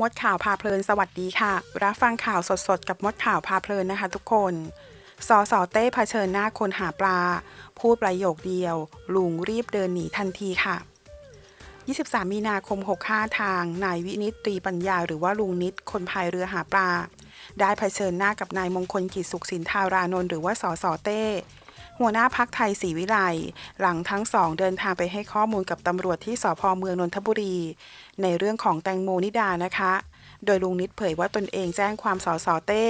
มดข่าวพาเพลินสวัสดีค่ะ รับฟังข่าวสดๆ กับมดข่าวพาเพลินนะคะทุกคนสอสอเต้เผชิญหน้าคนหาปลา พูดประโยคเดียว ลุงรีบเดินหนีทันทีค่ะ 23 มีนาคม 65 ทาง นายวินิตตรีปัญญาหรือว่าลุงนิด คนพายเรือหาปลา ได้เผชิญหน้ากับนายมงคลกิจสุขสินธารานนท์หรือว่าสอสอเต้ หัวหน้าพักไทยศรีวิไลหลังทั้งสองเดินทางไปให้ข้อมูลกับตำรวจที่สพเมืองนนทบุรี ในเรื่องของแตงโมนิดานะคะ โดยลุงนิดเผยว่าตนเองแจ้งความสอสอเต้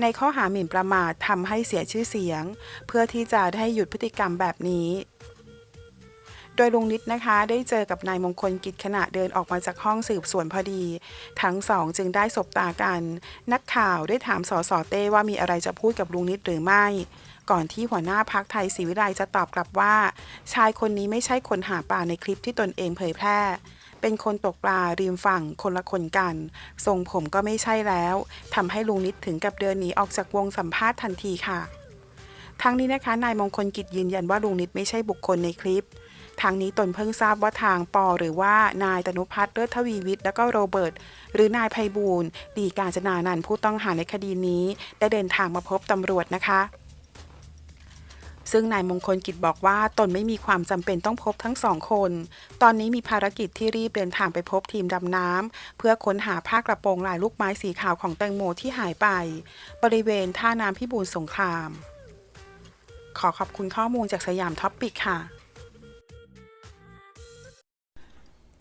ในข้อหาหมิ่นประมาททำให้เสียชื่อเสียง เพื่อที่จะได้หยุดพฤติกรรมแบบนี้ โดยลุงนิดนะคะได้เจอกับนายมงคลกิจขณะเดินออกมาจากห้องสืบสวนพอดี ทั้งสองจึงได้สบตากัน นักข่าวได้ถามสอสอเต้ว่ามีอะไรจะพูดกับลุงนิดหรือไม่ ก่อนที่หัวหน้าพักไทยศรีวิไลจะตอบกลับว่า ชายคนนี้ไม่ใช่คนหาปลาในคลิปที่ตนเองเผยแพร่ เป็นคนตกปลาริมฝั่งคนละคนกัน ทรงผมก็ไม่ใช่แล้วทำให้ลุงนิดถึงกับเดินหนีออกจากวงสัมภาษณ์ทันทีค่ะ ทั้งนี้นะคะนายมงคลกิจยืนยันว่าลุงนิดไม่ใช่บุคคลในคลิป ทางนี้ตนเพิ่งทราบว่าทางปอหรือว่านายตนุพัฒน์เลิศทวีวิทย์และก็โรเบิร์ตหรือนายไพบูลดีกาญจนานันผู้ต้องหาในคดีนี้ ได้เดินทางมาพบตำรวจนะคะซึ่งนายมงคลกิจบอกว่าตนไม่มีความจำเป็นต้องพบทั้งสองคน ตอนนี้มีภารกิจที่รีบเดินทางไปพบทีมดำน้ำเพื่อค้นหาผ้ากระโปรงลายลูกไม้สีขาวของแตงโมที่หายไป บริเวณท่าน้ำพิบูลสงคราม ขอขอบคุณข้อมูลจากสยามท็อปปิกค่ะ